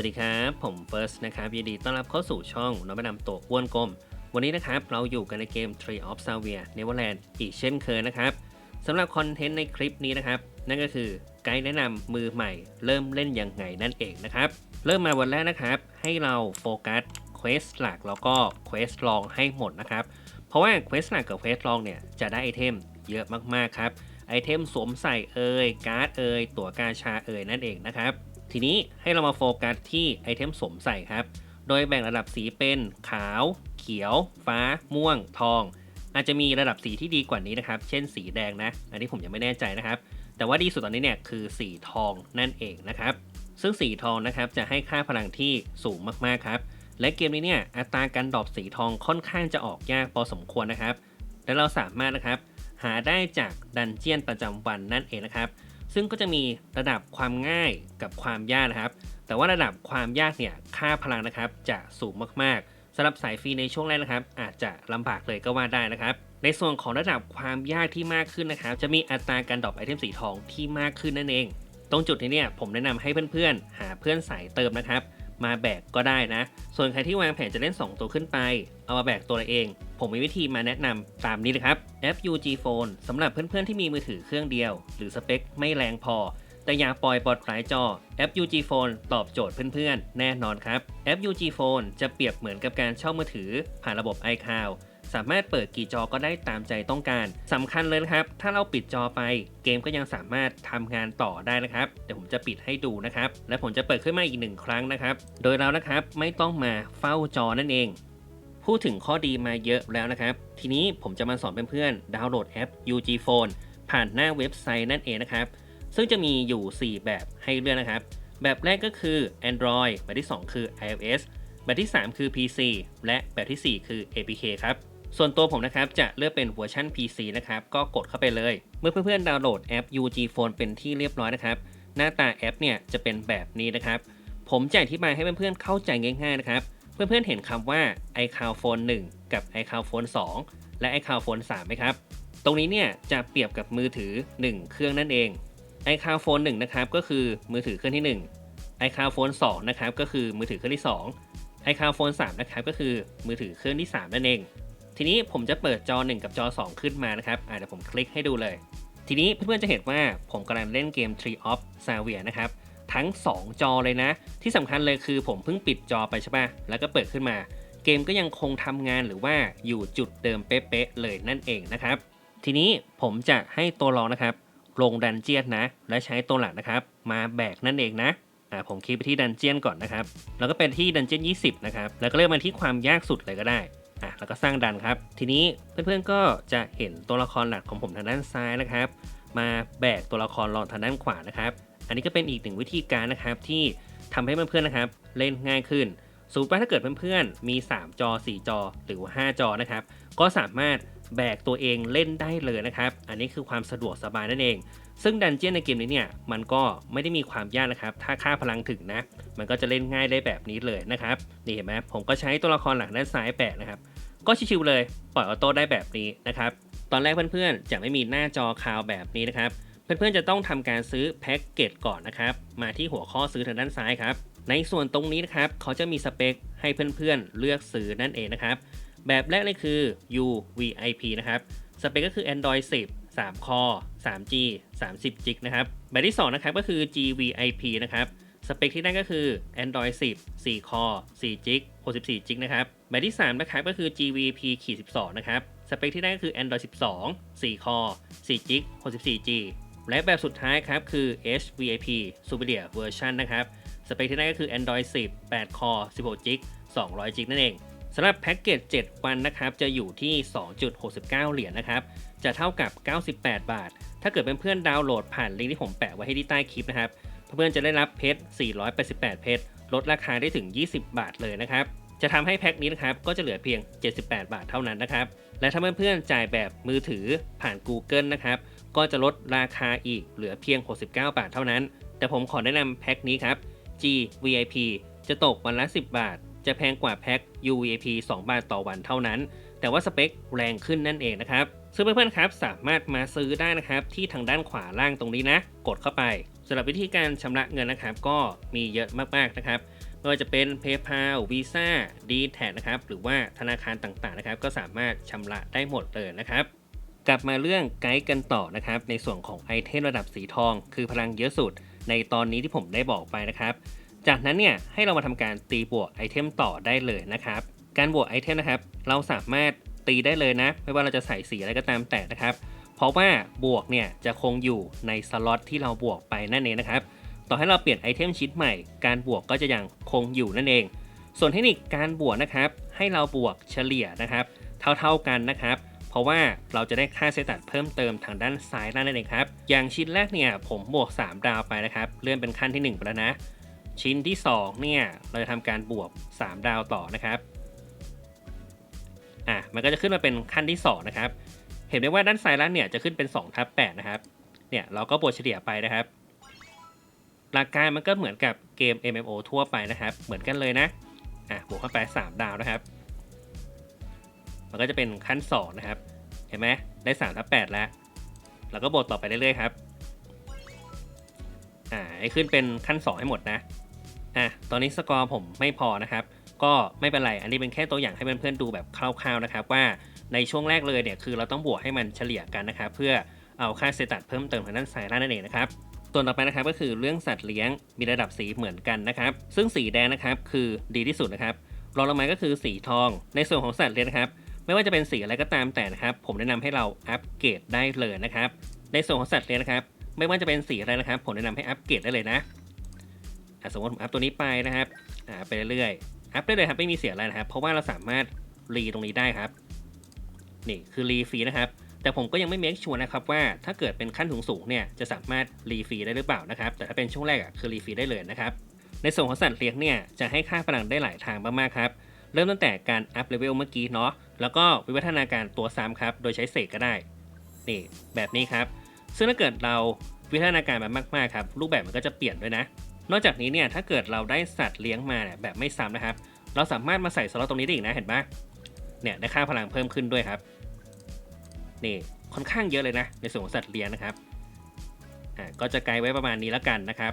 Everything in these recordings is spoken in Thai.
วัสดีครับ ผมเฟิร์สนะครับยินดีต้อนรับเข้าสู่ช่องน้องประดำตัวอ้วนกลม วันนี้นะครับ เราอยู่กันในเกม Tree of Savia Neverland อีกเช่นเคยนะครับสำหรับคอนเทนต์ในคลิปนี้นะครับ นั่นก็คือไกด์แนะนำมือใหม่ เริ่มเล่นยังไงนั่นเองนะครับ เริ่มมาวันแรกนะครับ ให้เราโฟกัสเควสหลักแล้วก็เควสลองให้หมดนะครับ เพราะว่าเควสหลักกับเควสลองเนี่ยจะได้ไอเทมเยอะมากๆครับไอเทมสวมใส่เอ่ยการ์ดเอ่ยตั๋วกาชาเอ่ยนั่นเองนะครับ ทีนี้ให้เรามาโฟกัสที่ไอเทมสวมใส่ครับ โดยแบ่งระดับสีเป็นขาว เขียว ฟ้า ม่วง ทอง อาจจะมีระดับสีที่ดีกว่านี้นะครับ เช่นสีแดงนะ อันนี้ผมยังไม่แน่ใจนะครับ แต่ว่าดีสุดตอนนี้เนี่ยคือสีทองนั่นเองนะครับ ซึ่งสีทองนะครับจะให้ค่าพลังที่สูงมากๆครับและเกมนี้เนี่ยอัตราการดรอปสีทองค่อนข้างจะออกยากพอสมควรนะครับ และเราสามารถนะครับหาได้จากดันเจียนประจำวันนั่นเองนะครับ ซึ่งก็จะมีระดับความง่ายกับความยากนะครับ แต่ว่าระดับความยากเนี่ยค่าพลังนะครับจะสูงมากๆสำหรับสายฟรีในช่วงแรกนะครับ อาจจะลำบากเลยก็ว่าได้นะครับ ในส่วนของระดับความยากที่มากขึ้นนะครับ จะมีอัตราการดรอปไอเทมสีทองที่มากขึ้นนั่นเอง ตรงจุดนี้เนี่ยผมแนะนำให้เพื่อนๆ หาเพื่อนสายเติมนะครับ มาแบกก็ได้นะ ส่วนใครที่วางแผนจะเล่น 2 ตัวขึ้นไป เอามาแบกตัวเอง ผมมีวิธีมาแนะนำตามนี้เลยครับ FUG Phone สำหรับเพื่อนๆที่มีมือถือเครื่องเดียว หรือสเปคไม่แรงพอ แต่อยากปล่อยปลอดสายจอ FUG Phone ตอบโจทย์เพื่อนๆ แน่นอนครับ FUG Phone จะเปรียบเหมือนกับการเช่ามือถือผ่านระบบ iCloud สามารถเปิดกี่จอก็ได้ตามใจต้องการสำคัญเลยนะครับ ถ้าเราปิดจอไป เกมก็ยังสามารถทำงานต่อได้นะครับ เดี๋ยวผมจะปิดให้ดูนะครับ และผมจะเปิดขึ้นมาอีกหนึ่งครั้งนะครับ โดยเรานะครับไม่ต้องมาเฝ้าจอนั่นเอง พูดถึงข้อดีมาเยอะแล้วนะครับ ทีนี้ผมจะมาสอนเพื่อนๆดาวน์โหลดแอป UG Phone ผ่านหน้าเว็บไซต์นั่นเองนะครับ ซึ่งจะมีอยู่ 4 แบบให้เลือกนะครับ แบบแรกก็คือ Android แบบที่ 2 คือ iOS แบบที่ 3 คือ PC และแบบทีสี่4 คือ APK ครับ ส่วนตัวผมนะครับจะเลือกเป็นเวอร์ชัน PC นะครับก็กดเข้าไปเลย เมื่อเพื่อนๆดาวน์โหลดแอป UG Phone เป็นที่เรียบร้อยนะครับ หน้าตาแอปเนี่ยจะเป็นแบบนี้นะครับ ผมจะอธิบายให้เพื่อนๆเข้าใจง่ายๆนะครับ เพื่อนๆเห็นคำว่า iCloud Phone 1 กับ iCloud Phone 2 และ iCloud Phone 3ไหมครับ ตรงนี้เนี่ยจะเปรียบกับมือถือ 1 เครื่องนั่นเอง iCloud Phone 1นะครับก็คือมือถือเครื่องที่ 1 iCloud Phone 2นะครับก็คือมือถือเครื่องที่ 2 iCloud Phone 3นะครับก็คือมือถือเครื่องที่ 3 นั่นเอง ทีนี้ผมจะเปิดจอ 1 กับจอ 2 ขึ้นมานะครับอาเดี๋ยวผมคลิกให้ดูเลย ทีนี้เพื่อนๆจะเห็นว่าผมกำลังเล่นเกม Tree of Savia นะครับทั้ง 2 จอเลยนะ ที่สำคัญเลยคือผมเพิ่งปิดจอไปใช่ปะแล้วก็เปิดขึ้นมา เกมก็ยังคงทำงานหรือว่าอยู่จุดเดิมเป๊ะๆเลยนั่นเองนะครับ ทีนี้ผมจะให้ตัวรองนะครับ ลงดันเจียนนะ และใช้ตัวหลักนะครับ มาแบกนั่นเองนะอ่าผมคลิกไปที่ดันเจียนก่อนนะครับ แล้วก็เป็นที่ดันเจียน20 นะครับ แล้วก็เลือกมาที่ความยากสุดเลยก็ได้ อะแล้วก็สร้างดันครับ ทีนี้เพื่อนๆก็จะเห็นตัวละครหลักของผมทางด้านซ้ายนะครับ มาแบกตัวละครรองทางด้านขวานะครับ อันนี้ก็เป็นอีกหนึ่งวิธีการนะครับที่ทำให้เพื่อนๆนะครับ เล่นง่ายขึ้นสมมติว่าถ้าเกิดเพื่อนๆมี 3 จอ 4 จอหรือว่า5จอนะครับ ก็สามารถ แบกตัวเองเล่นได้เลยนะครับ อันนี้คือความสะดวกสบายนั่นเอง ซึ่งดันเจี้ยนในเกมนี้เนี่ย มันก็ไม่ได้มีความยากนะครับ ถ้าค่าพลังถึงนะ มันก็จะเล่นง่ายได้แบบนี้เลยนะครับ นี่เห็นไหมผมก็ใช้ตัวละครหลักด้านซ้ายแปะนะครับ ก็ชิวๆเลย ปล่อยออโต้ได้แบบนี้นะครับ ตอนแรกเพื่อนๆ จะไม่มีหน้าจอคาวแบบนี้นะครับ เพื่อนๆ จะต้องทำการซื้อแพ็กเกจก่อนนะครับ มาที่หัวข้อซื้อทางด้านซ้ายครับ ในส่วนตรงนี้นะครับ เขาจะมีสเปคให้เพื่อนๆ เลือกซื้อนั่นเองนะครับ แบบแรกเลยคือ UVIP นะครับสเปคก็คือ Android 10 3คอ 3G 30 g นะครับ แบบที่ 2 นะครับก็คือ GVIP นะครับ สเปคที่ได้ก็คือ Android 10 4คอ4 g 64 g นะครับ แบบที่ 3 นะครับก็คือ GVP 12 นะครับ สเปคที่ได้ก็คือ Android 12 4คอ4 g 64 g และแบบสุดท้ายครับคือ HVIP Superior Version นะครับ สเปคที่ได้ก็คือ Android 10 8คอ16 g 200 g นั่นเอง สำหรับแพ็กเกจ 7 วันนะครับจะอยู่ที่ 2.69 เหรียญนะครับ จะเท่ากับ 98 บาท ถ้าเกิดเป็นเพื่อนดาวน์โหลดผ่านลิงก์ที่ผมแปะไว้ให้ที่ใต้คลิปนะครับ เพื่อนๆจะได้รับเพชร 488 เพชร ลดราคาได้ถึง 20 บาทเลยนะครับ จะทำให้แพ็คนี้นะครับก็จะเหลือเพียง 78 บาทเท่านั้นนะครับ และถ้าเพื่อนๆจ่ายแบบมือถือผ่าน Google นะครับ ก็จะลดราคาอีกเหลือเพียง 69 บาทเท่านั้น แต่ผมขอแนะนำแพ็คนี้ครับ G VIP จะตกวันละ 10 บาท จะแพงกว่าแพ็ค U VIP 2 บาทต่อวันเท่านั้น แต่ว่าสเปคแรงขึ้นนั่นเองนะครับ ซึ่งเพื่อนๆครับสามารถมาซื้อได้นะครับ ที่ทางด้านขวาล่างตรงนี้นะ กดเข้าไปสำหรับวิธีการชำระเงินนะครับ ก็มีเยอะมากๆนะครับไม่ว่าจะเป็น PayPal Visa d t a c นะครับ หรือว่าธนาคารต่างๆนะครับ ก็สามารถชำระได้หมดเลยนะครับ กลับมาเรื่องไกด์กันต่อนะครับ ในส่วนของไอเทมระดับสีทอง คือพลังเยอะสุด ในตอนนี้ที่ผมได้บอกไปนะครับ จากนั้นเนี่ยให้เรามาทำการตีบวกไอเทมต่อได้เลยนะครับ การบวกไอเทมนะครับ เราสามารถตีได้เลยนะ ไม่ว่าเราจะใส่สีอะไรก็ตามแต่นะครับ เพราะว่าบวกเนี่ยจะคงอยู่ในสล็อตที่เราบวกไปนั่นเองนะครับ ต่อให้เราเปลี่ยนไอเทมชิ้นใหม่ การบวกก็จะยังคงอยู่นั่นเอง ส่วนเทคนิคการบวกนะครับ ให้เราบวกเฉลี่ยนะครับ เท่าๆกันนะครับเพราะว่าเราจะได้ค่าเซตัดเพิ่มเติมทางด้านซ้ายล่างนั่นเองครับ อย่างชิ้นแรกเนี่ยผมบวก 3 ดาวไปนะครับ เลื่อนเป็นขั้นที่ 1 ไปแล้วนะ ชิ้นที่ 2 เนี่ย เราจะทำการบวก 3 ดาวต่อนะครับ อะ มันก็จะขึ้นมาเป็นขั้นที่ 2 นะครับ เห็นได้ว่าด้านซ้ายล่างเนี่ยจะขึ้นเป็น2ทับ8นะครับ เนี่ยเราก็บวกเฉลี่ยไปนะครับ หลักการมันก็เหมือนกับเกม MMO ทั่วไปนะครับ เหมือนกันเลยนะ อะ บวกเข้าไป3ดาวนะครับ มันก็จะเป็นขั้น 2 นะครับ เห็นไหมได้3ทับ8แล้วแล้วก็บวกต่อไปเรื่อยๆครับ อ่า ให้ขึ้นเป็นขั้น 2 ให้หมดนะ อะ ตอนนี้สกอร์ผมไม่พอนะครับ ก็ไม่เป็นไร อันนี้เป็นแค่ตัวอย่างให้เพื่อนๆดูแบบคร่าว ๆนะครับ ว่าในช่วงแรกเลยเนี่ยคือเราต้องบวกให้มันเฉลี่ยกันนะครับเพื่อเอาค่าเซตัดเพิ่มเติมทางด้านซ้ายล่างนั่นเองนะครับส่วต่อไปนะครับก็คือเรื่องสัตว์เลี้ยงมีระดับสีเหมือนกันนะครับ ซึ่งสีแดงนะครับคือดีที่สุดนะครับรองลงมาก็คือสีทอง ในส่วนของสัตว์เลี้ยงนะครับไม่ว่าจะเป็นสีอะไรก็ตามแต่นะครับ ผมแนะนำให้เราอัปเกรดได้เลยนะครับ ในส่วนของสัตว์เลี้ยงนะครับ ไม่ว่าจะเป็นสีอะไรนะครับ ผมแนะนำให้อัปเกรดได้เลยนะ สมมติผมอัพตัวนี้ไปนะครับอ่าไปเรื่อยๆอัพได้เลยครับไม่มีเสียอะไรนะครับ เพราะว่าเราสามารถรีตรงนี้ได้ครับนี่คือรีฟรีนะครับแต่ผมก็ยังไม่เมคชัวร์นะครับว่าถ้าเกิดเป็นขั้นสูงเนี่ยจะสามารถรีฟรีได้หรือเปล่านะครับ แต่ถ้าเป็นช่วงแรกอะคือรีฟรีได้เลยนะครับ ในส่วนของสัตว์เลี้ยงเนี่ยจะให้ค่าพลังได้หลายทางมากๆครับเริ่มตั้งแต่การอัพเลเวลเมื่อกี้เนาะแล้วก็วิวัฒนาการตัวซ้ำครับ โดยใช้เสกก็ได้นี่แบบนี้ครับ ซึ่งถ้าเกิดเราวิวัฒนาการมันมากๆครับรูปแบบมันก็จะเปลี่ยนด้วยนะ นอกจากนี้เนี่ยถ้าเกิดเราได้สัตว์เลี้ยงมาเนี่ยแบบไม่ซ้ำนะครับ เราสามารถมาใส่สล็อตตรงนี้ได้อีกนะเห็นปะเนี่ยได้ค่าพลังเพิ่มขึ้นด้วยครับนี่ค่อนข้างเยอะเลยนะ ในส่วนของสัตว์เลี้ยงนะครับอ่าก็จะไกลไว้ประมาณนี้แล้วกันนะครับ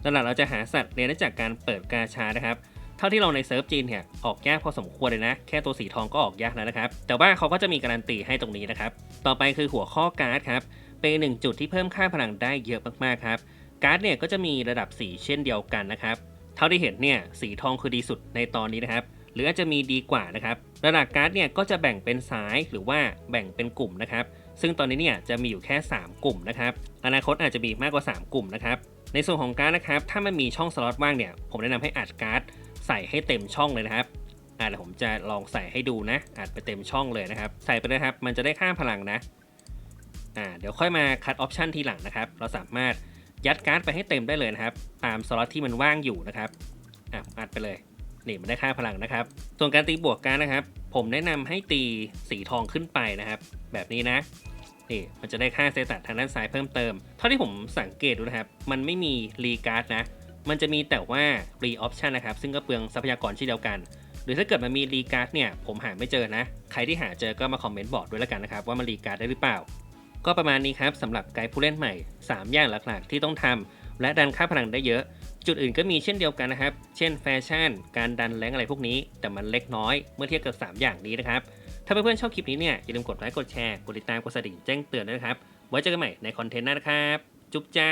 หลักๆเราจะหาสัตว์เลี้ยงได้จากการเปิดกาชานะครับเท่าที่เราในเซิร์ฟจีนเนี่ยออกยากพอสมควรเลยนะ แค่ตัวสีทองก็ออกยากแล้วนะครับ แต่ว่าเขาก็จะมีการันตีให้ตรงนี้นะครับ ต่อไปคือหัวข้อการ์ดครับ เป็นหนึ่งจุดที่เพิ่มค่าพลังได้เยอะมากๆครับ การ์ดเนี่ยก็จะมีระดับสีเช่นเดียวกันนะครับ เท่าที่เห็นเนี่ยสีทองคือดีสุดในตอนนี้นะครับ หรืออาจจะมีดีกว่านะครับ ระดับการ์ดเนี่ยก็จะแบ่งเป็นสายหรือว่าแบ่งเป็นกลุ่มนะครับ ซึ่งตอนนี้เนี่ยจะมีอยู่แค่ 3 กลุ่มนะครับ อนาคตอาจจะมีมากกว่า 3 กลุ่มนะครับ ในส่วนของการ์ดนะครับ ถ้ามันมีช่องสล็อตว่างเนี่ย ผมแนะนำให้อัดการ์ดใส่ให้เต็มช่องเลยนะครับอ่าเดี๋ยวผมจะลองใส่ให้ดูนะ อัดไปเต็มช่องเลยนะครับ ใส่ไปเลยครับ มันจะได้ค่าพลังนะ อ่า เดี๋ยวค่อยมาคัดออปชันทีหลังนะครับ เราสามารถ ยัดการ์ดไปให้เต็มได้เลยนะครับ ตามสล็อตที่มันว่างอยู่นะครับอะอัดไปเลยนี่มันได้ค่าพลังนะครับ ส่วนการตีบวกการนะครับ ผมแนะนำให้ตีสีทองขึ้นไปนะครับ แบบนี้นะนี่มันจะได้ค่าเซตัดทางด้านซ้ายเพิ่มเติม เท่าที่ผมสังเกตดูนะครับ มันไม่มีรีการ์ดนะ มันจะมีแต่ว่ารีออปชันนะครับ ซึ่งก็เปลืองทรัพยากรเช่นเดียวกัน หรือถ้าเกิดมันมีรีการ์ดเนี่ย ผมหาไม่เจอนะ ใครที่หาเจอก็มาคอมเมนต์บอกด้วยแล้วกันนะครับ ว่ามันรีการ์ดได้หรือเปล่า ก็ประมาณนี้ครับสำหรับไกด์ผู้เล่นใหม่ 3 อย่างหลักๆ ที่ต้องทำและดันค่าพลังได้เยอะ จุดอื่นก็มีเช่นเดียวกันนะครับ เช่นแฟชั่น การดันแรงอะไรพวกนี้ แต่มันเล็กน้อยเมื่อเทียบกับ 3 อย่างนี้นะครับ ถ้าเพื่อนๆชอบคลิปนี้เนี่ยอย่าลืมกดไลค์กดแชร์กดติดตามกดกระดิ่งแจ้งเตือนด้วยนะครับไว้เจอกันใหม่ในคอนเทนต์หน้านะครับ จุ๊บจ้า